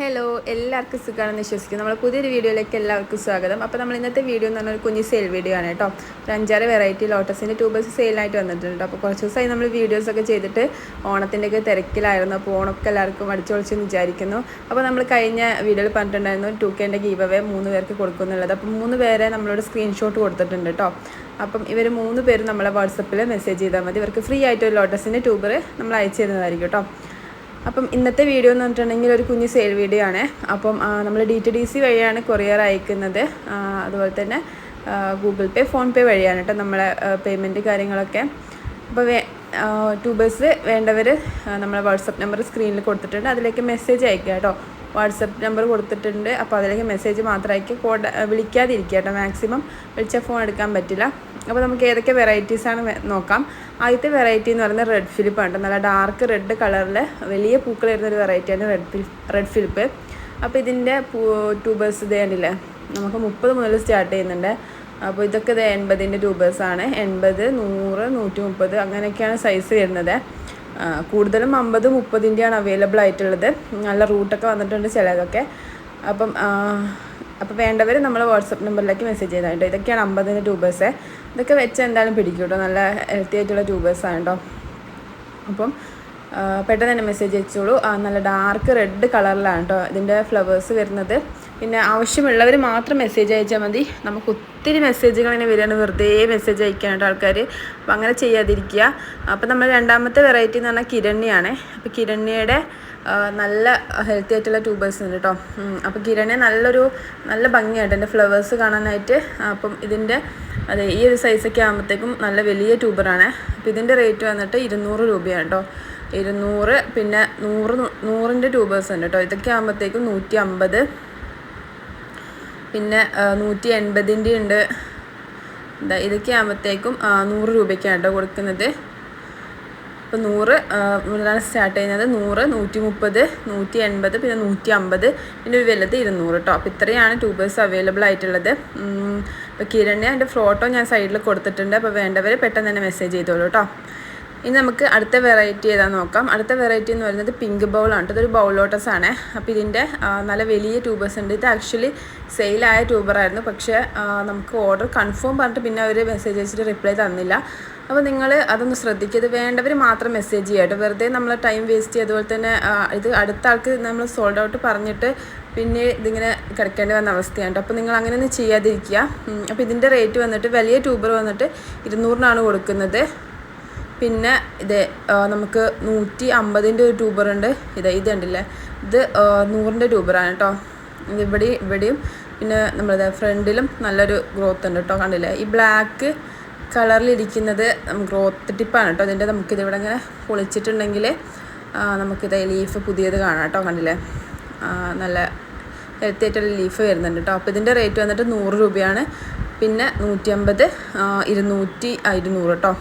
Hello എല്ലാവർക്കും സുഖമാണെന്ന് വിശ്വസിക്കുന്നു. നമ്മൾ പുതിയൊരു വീഡിയോയിലേക്ക് എല്ലാവർക്കും സ്വാഗതം. അപ്പോൾ നമ്മൾ ഇന്നത്തെ വീഡിയോ എന്ന് പറഞ്ഞാൽ ഒരു കുഞ്ഞ് സെയിൽ വീഡിയോ ആണ് കേട്ടോ. ഒരു അഞ്ചാറ് വെറൈറ്റി ലോട്ടസിന്റെ ട്യൂബേഴ്സ് സെയിലായിട്ട് വന്നിട്ടുണ്ട്. അപ്പോൾ കുറച്ച് ദിവസമായി നമ്മൾ വീഡിയോസൊക്കെ ചെയ്തിട്ട് ഓണത്തിന്റെയൊക്കെ തിരക്കിലായിരുന്നു. അപ്പോൾ ഓണമൊക്കെ എല്ലാവർക്കും അടിച്ചു പൊളിച്ചെന്ന് വിചാരിക്കുന്നു. അപ്പോൾ നമ്മൾ കഴിഞ്ഞ വീഡിയോയിൽ പറഞ്ഞിട്ടുണ്ടായിരുന്നു ടു കെന്റെ ഗീവ് അവേ മൂന്ന് പേർക്ക് കൊടുക്കുന്നുള്ളത്. അപ്പോൾ മൂന്ന് പേരെ നമ്മളോട് സ്ക്രീൻഷോട്ട് കൊടുത്തിട്ടുണ്ട് കേട്ടോ. അപ്പം ഇവർ മൂന്ന് പേരും നമ്മളെ വാട്സപ്പിൽ മെസ്സേജ് ചെയ്താൽ മതി. ഇവർക്ക് ഫ്രീ ആയിട്ട് ഒരു ലോട്ടസിന്റെ ട്യൂബർ നമ്മൾ അയച്ചു തരുന്നതായിരിക്കും കേട്ടോ. അപ്പം ഇന്നത്തെ വീഡിയോ എന്ന് പറഞ്ഞിട്ടുണ്ടെങ്കിൽ ഒരു കുഞ്ഞ് സെയിൽ വീഡിയോ ആണ്. അപ്പം നമ്മൾ ഡി ടി ഡി സി വഴിയാണ് കൊറിയർ അയക്കുന്നത്. അതുപോലെ തന്നെ ഗൂഗിൾ പേ ഫോൺ പേ വഴിയാണ് കേട്ടോ നമ്മളെ പേയ്മെന്റ് കാര്യങ്ങളൊക്കെ. അപ്പോൾ വേ ട്യൂബേഴ്സ് വേണ്ടവർ നമ്മളെ വാട്സപ്പ് നമ്പർ സ്ക്രീനിൽ കൊടുത്തിട്ടുണ്ട്. അതിലേക്ക് മെസ്സേജ് അയക്കുക കേട്ടോ വാട്സപ്പ് നമ്പർ കൊടുത്തിട്ടുണ്ട്. അപ്പോൾ അതിലേക്ക് മെസ്സേജ് മാത്രം അയക്കുക. വിളിക്കാതിരിക്കുക കേട്ടോ മാക്സിമം വിളിച്ചാൽ ഫോൺ എടുക്കാൻ പറ്റില്ല. അപ്പോൾ നമുക്ക് ഏതൊക്കെ വെറൈറ്റീസാണ് നോക്കാം. ആദ്യത്തെ വെറൈറ്റി എന്ന് പറയുന്നത് റെഡ് ഫിലിപ്പ് ആണ് നല്ല ഡാർക്ക് റെഡ് കളറിൽ വലിയ പൂക്കൾ വരുന്ന ഒരു വെറൈറ്റിയാണ് റെഡ് റെഡ് ഫിലിപ്പ് അപ്പോൾ ഇതിന്റെ ട്യൂബേഴ്സ് ഇത് കണ്ടില്ലേ? നമുക്ക് മുപ്പത് മുതൽ സ്റ്റാർട്ട് ചെയ്യുന്നുണ്ട്. അപ്പോൾ ഇതൊക്കെ ഇത് എൺപതിന്റെ ട്യൂബേഴ്സാണ് എൺപത് നൂറ് നൂറ്റി മുപ്പത് അങ്ങനെയൊക്കെയാണ് സൈസ് വരുന്നത്. കൂടുതലും അമ്പത് മുപ്പതിന്റെയാണ് അവൈലബിൾ ആയിട്ടുള്ളത്. നല്ല റൂട്ടൊക്കെ വന്നിട്ടുണ്ട് ചിലതൊക്കെ. അപ്പം അപ്പോൾ വേണ്ടവർ നമ്മൾ വാട്സപ്പ് നമ്പറിലേക്ക് മെസ്സേജ് ചെയ്താൽ കേട്ടോ. ഇതൊക്കെയാണ് അമ്പതിന്റെ ട്യൂബേഴ്സ് ഇതൊക്കെ വെച്ച് എന്തായാലും പിടിക്കും കേട്ടോ. നല്ല ഹെൽത്തി ആയിട്ടുള്ള ട്യൂബേഴ്സാണ് കേട്ടോ. അപ്പം പെട്ടെന്ന് തന്നെ മെസ്സേജ് അയച്ചോളൂ. നല്ല ഡാർക്ക് റെഡ് കളറിലാണ് കേട്ടോ ഇതിന്റെ ഫ്ലവേഴ്സ് വരുന്നത്. പിന്നെ ആവശ്യമുള്ളവർ മാത്രം മെസ്സേജ് അയച്ചാൽ മതി. നമുക്ക് ഒത്തിരി മെസ്സേജുകൾ ഇങ്ങനെ വരികയാണ്. വെറുതെ മെസ്സേജ് അയക്കാനായിട്ട് ആൾക്കാർ അപ്പോൾ അങ്ങനെ ചെയ്യാതിരിക്കുക. അപ്പോൾ നമ്മൾ രണ്ടാമത്തെ വെറൈറ്റി എന്ന് പറഞ്ഞാൽ കിരണ്യാണ്. അപ്പോൾ കിരണ്യയുടെ നല്ല ഹെൽത്തി ആയിട്ടുള്ള ട്യൂബേഴ്സ് ഉണ്ട് കേട്ടോ അപ്പോൾ കിരണെ നല്ലൊരു നല്ല ഭംഗിയായിട്ട് എന്റെ ഫ്ലവേഴ്സ് കാണാനായിട്ട് അപ്പം ഇതിന്റെ അതെ ഈ ഒരു സൈസൊക്കെ ആകുമ്പോഴത്തേക്കും നല്ല വലിയ ട്യൂബറാണ് അപ്പോൾ ഇതിന്റെ റേറ്റ് വന്നിട്ട് ഇരുന്നൂറ് രൂപയാണ് കേട്ടോ ഇരുന്നൂറ് പിന്നെ നൂറ് നൂറിന്റെ ട്യൂബേഴ്സ് ഉണ്ട് കേട്ടോ ഇതൊക്കെ ആകുമ്പോഴത്തേക്കും നൂറ്റി അമ്പത് പിന്നെ നൂറ്റി എൺപതിന്റെ ഉണ്ട്. ഇതൊക്കെ ആകുമ്പോഴത്തേക്കും നൂറ് രൂപയ്ക്കാണ് കേട്ടോ കൊടുക്കുന്നത്. ഇപ്പോൾ നൂറ് മുതലാണ് സ്റ്റാർട്ട് ചെയ്യുന്നത്. നൂറ് നൂറ്റി മുപ്പത് നൂറ്റി എൺപത് പിന്നെ നൂറ്റി അമ്പത് പിന്നെ ഒരു വലുത് ഇരുന്നൂറ് കേട്ടോ അപ്പോൾ ഇത്രയാണ് ട്യൂബേഴ്സ് അവൈലബിൾ ആയിട്ടുള്ളത്. അപ്പോൾ കിരണ് അതിന്റെ ഫോട്ടോ ഞാൻ സൈഡിൽ കൊടുത്തിട്ടുണ്ട്. അപ്പോൾ വേണ്ടവർ പെട്ടെന്ന് തന്നെ മെസ്സേജ് ചെയ്തോളൂ കേട്ടോ ഇനി നമുക്ക് അടുത്ത വെറൈറ്റി ഏതാ നോക്കാം. അടുത്ത വെറൈറ്റി എന്ന് പറയുന്നത് പിങ്ക് ബൗളാണ് ഇതൊരു ബൗൾ ലോട്ടസ് ആണ്. അപ്പോൾ ഇതിന്റെ നല്ല വലിയ ട്യൂബേഴ്സ് ഉണ്ട്. ഇത് ആക്ച്വലി സെയിലായ ട്യൂബറായിരുന്നു പക്ഷേ നമുക്ക് ഓർഡർ കൺഫേം പറഞ്ഞിട്ട് പിന്നെ അവർ മെസ്സേജ് അയച്ചിട്ട് റിപ്ലൈ തന്നില്ല. അപ്പോൾ നിങ്ങൾ അതൊന്ന് ശ്രദ്ധിക്കുക വേണ്ടവർ മാത്രം മെസ്സേജ് ചെയ്യാട്ടോ വെറുതെ നമ്മൾ ടൈം വേസ്റ്റ് ചെയ്യുക അതുപോലെ തന്നെ ഇത് അടുത്ത ആൾക്ക് നമ്മൾ സോൾഡ് ഔട്ട് പറഞ്ഞിട്ട് പിന്നെ ഇതിങ്ങനെ കിടക്കേണ്ടി വന്ന അവസ്ഥയാണ് അപ്പോൾ നിങ്ങൾ അങ്ങനെയൊന്നും ചെയ്യാതിരിക്കുക. അപ്പോൾ ഇതിന്റെ റേറ്റ് വന്നിട്ട് വലിയ ട്യൂബർ വന്നിട്ട് ഇരുന്നൂറിനാണ് കൊടുക്കുന്നത്. പിന്നെ ഇത് നമുക്ക് നൂറ്റി അമ്പതിന്റെ ഒരു ട്യൂബറുണ്ട്. ഇത് ഇത് കണ്ടില്ലേ? ഇത് നൂറിന്റെ ട്യൂബറാണ് കേട്ടോ ഇത് ഇവിടെ ഇവിടെയും പിന്നെ നമ്മളത് ഫ്രണ്ടിലും നല്ലൊരു ഗ്രോത്ത് ഉണ്ട് കേട്ടോ കണ്ടില്ലേ? ഈ ബ്ലാക്ക് കളറിലിരിക്കുന്നത് ഗ്രോത്ത് ടിപ്പാണ് കേട്ടോ ഇതിന്റെ നമുക്കിത് ഇവിടെ ഇങ്ങനെ പൊളിച്ചിട്ടുണ്ടെങ്കിൽ നമുക്കിത് ലീഫ് പുതിയത് കാണാം കേട്ടോ കണ്ടില്ലേ? നല്ല ഹെൽത്തി ആയിട്ടുള്ള ലീഫ് വരുന്നുണ്ട് കേട്ടോ അപ്പോൾ ഇതിന്റെ റേറ്റ് വന്നിട്ട് നൂറ് രൂപയാണ്. പിന്നെ നൂറ്റി അമ്പത് ഇരുന്നൂറ്റി ഇരുന്നൂറ് കേട്ടോ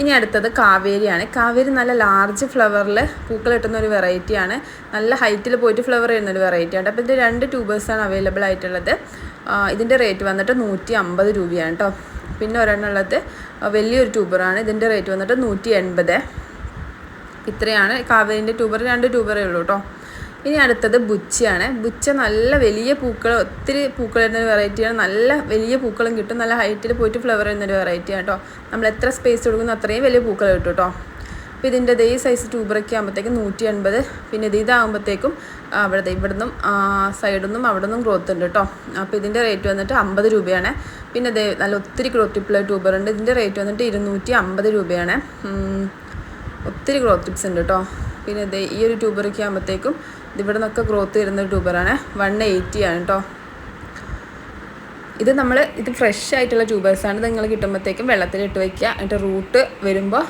ഇനി അടുത്തത് കാവേരിയാണ്. കാവേരി നല്ല ലാർജ് ഫ്ലവറിൽ പൂക്കൾ കിട്ടുന്ന ഒരു വെറൈറ്റിയാണ് നല്ല ഹൈറ്റിൽ പോയിട്ട് ഫ്ലവർ ചെയ്യുന്ന ഒരു വെറൈറ്റിയാണ് അപ്പോൾ ഇത് രണ്ട് ട്യൂബേഴ്സാണ് അവൈലബിൾ ആയിട്ടുള്ളത്. ഇതിന്റെ റേറ്റ് വന്നിട്ട് നൂറ്റി അമ്പത് രൂപയാണ് കേട്ടോ പിന്നെ ഒരെണ്ണമുള്ളത് വലിയൊരു ട്യൂബറാണ് ഇതിന്റെ റേറ്റ് വന്നിട്ട് നൂറ്റി എൺപത് ഇത്രയാണ് കാവേരിന്റെ ട്യൂബർ രണ്ട് ട്യൂബറേ ഉള്ളൂ കേട്ടോ ഇനി അടുത്തത് ബുച്ചയാണ്. ബുച്ച നല്ല വലിയ പൂക്കൾ ഒത്തിരി പൂക്കൾ വരുന്ന വെറൈറ്റിയാണ് നല്ല വലിയ പൂക്കളും കിട്ടും. നല്ല ഹൈറ്റിൽ പോയിട്ട് ഫ്ലവർ വരുന്നൊരു വെറൈറ്റിയാണ് കേട്ടോ നമ്മൾ എത്ര സ്പേസ് കൊടുക്കുന്നു അത്രയും വലിയ പൂക്കൾ കിട്ടും കേട്ടോ അപ്പോൾ ഇതിന്റെ ഇതേ സൈസ് ട്യൂബറൊക്കെ ആകുമ്പോഴത്തേക്കും നൂറ്റി എൺപത് പിന്നെ ഇത് ഇതാകുമ്പോഴത്തേക്കും അവിടെ ഇവിടുന്നും സൈഡിൽ നിന്നും അവിടെ നിന്നും ഗ്രോത്ത് ഉണ്ട് കേട്ടോ അപ്പോൾ ഇതിന്റെ റേറ്റ് വന്നിട്ട് അമ്പത് രൂപയാണ്. പിന്നെ ദേ നല്ല ഒത്തിരി ക്രോത്തിപ്പുള്ള ട്യൂബർ ഉണ്ട്. ഇതിന്റെ റേറ്റ് വന്നിട്ട് ഇരുന്നൂറ്റി അമ്പത് രൂപയാണ് ഒത്തിരി ഗ്രോത്ത് ഉണ്ട് കേട്ടോ പിന്നെ ദേ ഈ ഒരു ട്യൂബറൊക്കെ ആകുമ്പോഴത്തേക്കും ഇവിടെ നിന്നൊക്കെ ഗ്രോത്ത് വരുന്ന ട്യൂബറാണ് വൺ എയ്റ്റി ആണ് കേട്ടോ ഇത് നമ്മൾ ഇത് ഫ്രഷ് ആയിട്ടുള്ള ട്യൂബേഴ്സാണ് നിങ്ങൾ കിട്ടുമ്പോഴത്തേക്കും വെള്ളത്തിലിട്ട് വയ്ക്കുക എന്നിട്ട് റൂട്ട് വരുമ്പോൾ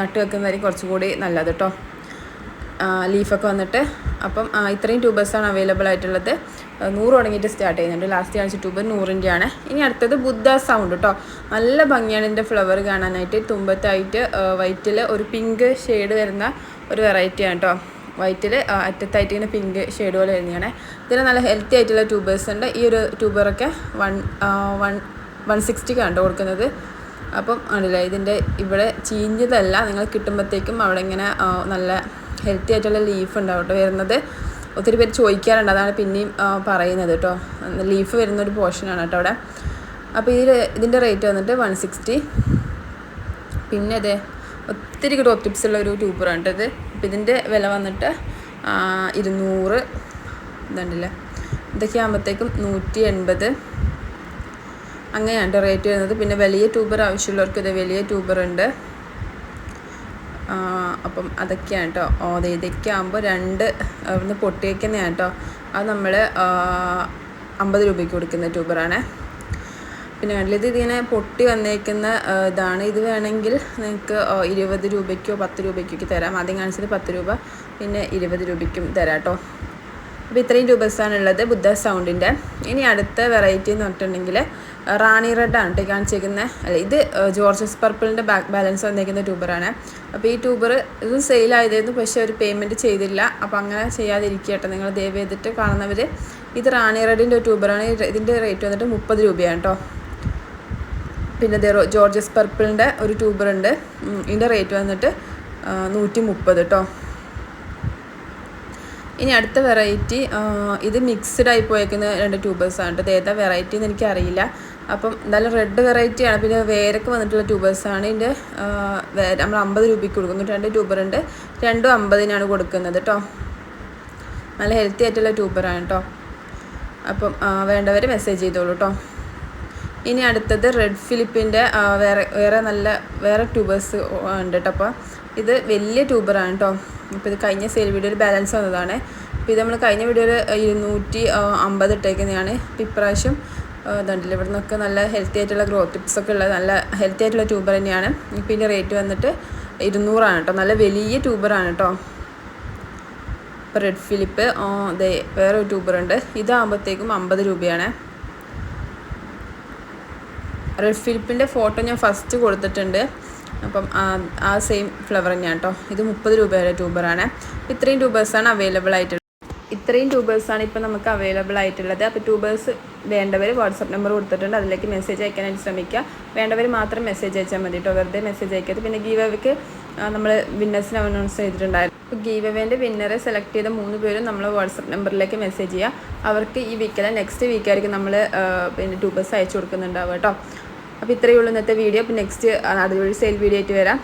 നട്ട് വെക്കുന്നതായിരിക്കും കുറച്ചും കൂടി നല്ലത് കേട്ടോ ലീഫൊക്കെ വന്നിട്ട്. അപ്പം ഇത്രയും ട്യൂബേഴ്സാണ് അവൈലബിൾ ആയിട്ടുള്ളത്. നൂറ് തുടങ്ങിയിട്ട് സ്റ്റാർട്ട് ചെയ്യുന്നുണ്ട്. ലാസ്റ്റ് കാണിച്ച ട്യൂബർ നൂറിന്റെയാണ് ഇനി അടുത്തത് ബുദ്ധ സൗണ്ട് കേട്ടോ നല്ല ഭംഗിയാണ് ഇതിന്റെ ഫ്ലവർ കാണാനായിട്ട്. തുമ്പത്തായിട്ട് വൈറ്റിൽ ഒരു പിങ്ക് ഷെയ്ഡ് വരുന്ന ഒരു വെറൈറ്റിയാണ് കേട്ടോ വൈറ്റിൽ അറ്റത്തായിട്ട് ഇങ്ങനെ പിങ്ക് ഷെയ്ഡ് പോലെ വരുന്നതാണ്. ഇതിന് നല്ല ഹെൽത്തി ആയിട്ടുള്ള ട്യൂബേഴ്സ് ഉണ്ട്. ഈ ഒരു ട്യൂബറൊക്കെ വൺ വൺ വൺ സിക്സ്റ്റിക്കാണ് കൊടുക്കുന്നത്. അപ്പം ആണല്ലേ ഇതിന്റെ ഇവിടെ ചീഞ്ഞതല്ല. നിങ്ങൾ കിട്ടുമ്പോഴത്തേക്കും അവിടെ ഇങ്ങനെ നല്ല ഹെൽത്തി ആയിട്ടുള്ള ലീഫ് ഉണ്ടാവും കേട്ടോ വരുന്നത്. ഒത്തിരി പേര് ചോദിക്കാറുണ്ട്. അതാണ് പിന്നെയും പറയുന്നത് കേട്ടോ. ലീഫ് വരുന്ന ഒരു പോർഷനാണ് കേട്ടോ അവിടെ. അപ്പോൾ ഇതിൽ ഇതിന്റെ റേറ്റ് വന്നിട്ട് വൺ സിക്സ്റ്റി പിന്നെ അതെ ഒത്തിരി ഗ്രോത്ത് ടിപ്സ് ഉള്ള ഒരു ട്യൂബറാണ് കേട്ടോ ഇത്. അപ്പോൾ ഇതിന്റെ വില വന്നിട്ട് ഇരുന്നൂറ്. ഇതുണ്ടല്ലേ? ഇതൊക്കെ ആകുമ്പോഴത്തേക്കും നൂറ്റി എൺപത്. അങ്ങനെയാണ് റേറ്റ് വരുന്നത്. പിന്നെ വലിയ ട്യൂബർ ആവശ്യമുള്ളവർക്ക് ഇത് വലിയ ട്യൂബർ ഉണ്ട്. അപ്പം അതൊക്കെയാണ് കേട്ടോ ഓ ഇതൊക്കെ ആകുമ്പോൾ രണ്ട് ഒന്ന് പൊട്ടിയേക്കുന്നതാണ് കേട്ടോ അത് നമ്മൾ അമ്പത് രൂപയ്ക്ക് കൊടുക്കുന്ന ട്യൂബറാണ് പിന്നെ വേണ്ടത് ഇത് ഇതിങ്ങനെ പൊട്ടി വന്നേക്കുന്ന ഇതാണ്. ഇത് വേണമെങ്കിൽ നിങ്ങൾക്ക് ഇരുപത് രൂപയ്ക്കോ പത്ത് രൂപയ്ക്കൊക്കെ തരാം. ആദ്യം കാണിച്ചത് പത്ത് രൂപ പിന്നെ ഇരുപത് രൂപയ്ക്കും തരാം കേട്ടോ. അപ്പോൾ ഇത്രയും ഉള്ളത് ബുദ്ധ സൗണ്ടിന്റെ ഇനി അടുത്ത വെറൈറ്റി എന്ന് പറഞ്ഞിട്ടുണ്ടെങ്കിൽ റാണി റെഡ് ആണ് കേട്ടോ അല്ല ഇത് ജോർജസ് പർപ്പിളിന്റെ ബാക്ക് ബാലൻസ് വന്നേക്കുന്ന ട്യൂബറാണ് അപ്പോൾ ഈ ട്യൂബർ ഇത് സെയിലായതായിരുന്നു പക്ഷേ ഒരു പേയ്മെന്റ് ചെയ്തില്ല. അപ്പോൾ അങ്ങനെ ചെയ്യാതിരിക്കുക കേട്ടോ. നിങ്ങൾ ദയവ് ചെയ്തിട്ട് കാണുന്നവർ ഇത് റാണി റെഡിന്റെ ട്യൂബറാണ് ഇതിന്റെ റേറ്റ് വന്നിട്ട് മുപ്പത് രൂപയാണ് കേട്ടോ. പിന്നെ ദേ ജോർജസ് പർപ്പിളിന്റെ ഒരു ട്യൂബർ ഉണ്ട്. ഇതിന്റെ റേറ്റ് വന്നിട്ട് നൂറ്റി മുപ്പത് കേട്ടോ ഇനി അടുത്ത വെറൈറ്റി ഇത് മിക്സ്ഡ് ആയി പോയേക്കുന്ന രണ്ട് ട്യൂബേഴ്സാണ് കേട്ടോ ഏതാ വെറൈറ്റി എന്ന് എനിക്കറിയില്ല. അപ്പം എന്തായാലും റെഡ് വെറൈറ്റിയാണ് പിന്നെ വേരൊക്കെ വന്നിട്ടുള്ള ട്യൂബേഴ്സാണ് ഇതിന്റെ നമ്മൾ അമ്പത് രൂപയ്ക്ക് കൊടുക്കുന്നു. രണ്ട് ട്യൂബർ ഉണ്ട്. രണ്ടും അമ്പതിനാണ് കൊടുക്കുന്നത് കേട്ടോ നല്ല ഹെൽത്തി ആയിട്ടുള്ള ട്യൂബറാണ് കേട്ടോ അപ്പം വേണ്ടവർ മെസ്സേജ് ചെയ്തോളൂ കേട്ടോ ഇനി അടുത്തത് റെഡ് ഫിലിപ്പിന്റെ വേറെ വേറെ നല്ല വേറെ ട്യൂബേഴ്സ് ഉണ്ട് കേട്ടോ അപ്പോൾ ഇത് വലിയ ട്യൂബറാണ് കേട്ടോ ഇപ്പോൾ ഇത് കഴിഞ്ഞ സെയിൽ വീഡിയോയിൽ ബാലൻസ് വന്നതാണ്. അപ്പോൾ ഇത് നമ്മൾ കഴിഞ്ഞ വീഡിയോയിൽ ഇരുന്നൂറ്റി അമ്പത് ഇട്ടേക്കുന്നതാണ്. ഇപ്പോൾ ഇപ്രാവശ്യം ഇതുണ്ടല്ലോ ഇവിടെ നിന്നൊക്കെ നല്ല ഹെൽത്തി ആയിട്ടുള്ള ഗ്രോത്ത് ടിപ്സ് ഒക്കെ ഉള്ള നല്ല ഹെൽത്തി ആയിട്ടുള്ള ട്യൂബർ തന്നെയാണ്. ഇപ്പോൾ ഇതിന്റെ റേറ്റ് വന്നിട്ട് ഇരുന്നൂറാണ് കേട്ടോ നല്ല വലിയ ട്യൂബറാണ് കേട്ടോ ഇപ്പോൾ റെഡ് ഫിലിപ്പ് വേറെ ഒരു ട്യൂബറുണ്ട് ഇതാകുമ്പോഴത്തേക്കും അമ്പത് രൂപയാണ്. റെഡ് ഫിലിപ്പിന്റെ ഫോട്ടോ ഞാൻ ഫസ്റ്റ് കൊടുത്തിട്ടുണ്ട്. അപ്പം ആ- സെയിം ഫ്ലവർ തന്നെയാണ് കേട്ടോ. ഇത് മുപ്പത് രൂപയുടെ ട്യൂബറാണ് ഇത്രയും ട്യൂബേഴ്സാണ് അവൈലബിൾ ആയിട്ടുള്ളത്. ഇത്രയും ട്യൂബേഴ്സാണ് ഇപ്പോൾ നമുക്ക് അവൈലബിൾ ആയിട്ടുള്ളത്. അപ്പോൾ ട്യൂബേഴ്സ് വേണ്ടവർ വാട്സപ്പ് നമ്പർ കൊടുത്തിട്ടുണ്ട്. അതിലേക്ക് മെസ്സേജ് അയക്കാനായിട്ട് ശ്രമിക്കുക. വേണ്ടവർ മാത്രം മെസ്സേജ് അയച്ചാൽ മതി കേട്ടോ. വെറുതെ മെസ്സേജ് അയക്കരുത്. പിന്നെ ഗീവ് അവയ്ക്ക് നമ്മൾ വിന്നേഴ്സിനെ അനൗൺസ് ചെയ്തിട്ടുണ്ടായിരുന്നു. അപ്പോൾ ഗീവ് അവേന്റെ വിന്നറെ സെലക്ട് ചെയ്ത മൂന്ന് പേരും നമ്മൾ വാട്സപ്പ് നമ്പറിലേക്ക് മെസ്സേജ് ചെയ്യുക. അവർക്ക് ഈ വീക്കല്ല നെക്സ്റ്റ് വീക്കായിരിക്കും നമ്മൾ പിന്നെ ട്യൂബേഴ്സ് അയച്ചു കൊടുക്കുന്നുണ്ടാവുക കേട്ടോ. അപ്പോൾ ഇത്രയേ ഉള്ളൂ ഇന്നത്തെ വീഡിയോ അപ്പോൾ നെക്സ്റ്റ് അടിപൊളി സെയിൽ വീഡിയോ ആയിട്ട് വരാം.